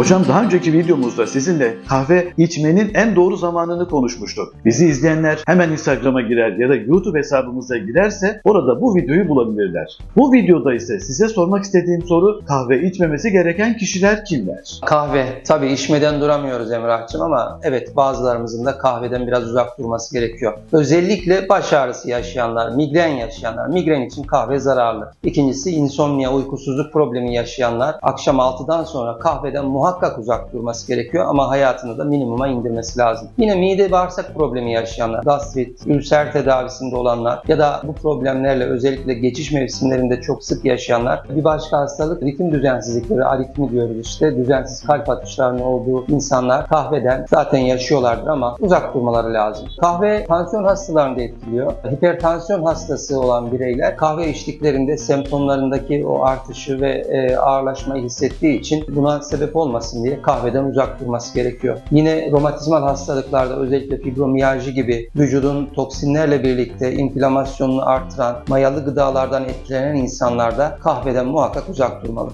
Hocam daha önceki videomuzda sizinle kahve içmenin en doğru zamanını konuşmuştuk. Bizi izleyenler hemen Instagram'a girer ya da YouTube hesabımıza girerse orada bu videoyu bulabilirler. Bu videoda ise size sormak istediğim soru kahve içmemesi gereken kişiler kimler? Kahve. Tabii içmeden duramıyoruz Emrah'cığım ama evet bazılarımızın da kahveden biraz uzak durması gerekiyor. Özellikle baş ağrısı yaşayanlar, migren yaşayanlar. Migren için kahve zararlı. İkincisi insomnia, uykusuzluk problemi yaşayanlar akşam 6'dan sonra kahveden muhakkak uzak durması gerekiyor ama hayatını da minimuma indirmesi lazım. Yine mide bağırsak problemi yaşayanlar, gastrit, ülser tedavisinde olanlar ya da bu problemlerle özellikle geçiş mevsimlerinde çok sık yaşayanlar bir başka hastalık ritim düzensizlikleri, aritmi diyoruz işte düzensiz kalp atışlarının olduğu insanlar kahveden zaten yaşıyorlardır ama uzak durmaları lazım. Kahve tansiyon hastalarını da etkiliyor. Hipertansiyon hastası olan bireyler kahve içtiklerinde semptomlarındaki o artışı ve e, ağırlaşmayı hissettiği için buna sebep olmasın diye kahveden uzak durması gerekiyor. Yine romatizmal hastalıklarda özellikle fibromiyalji gibi vücudun toksinlerle birlikte inflamasyonunu artıran mayalı gıdalardan etkilenen insanlarda kahveden muhakkak uzak durmalı.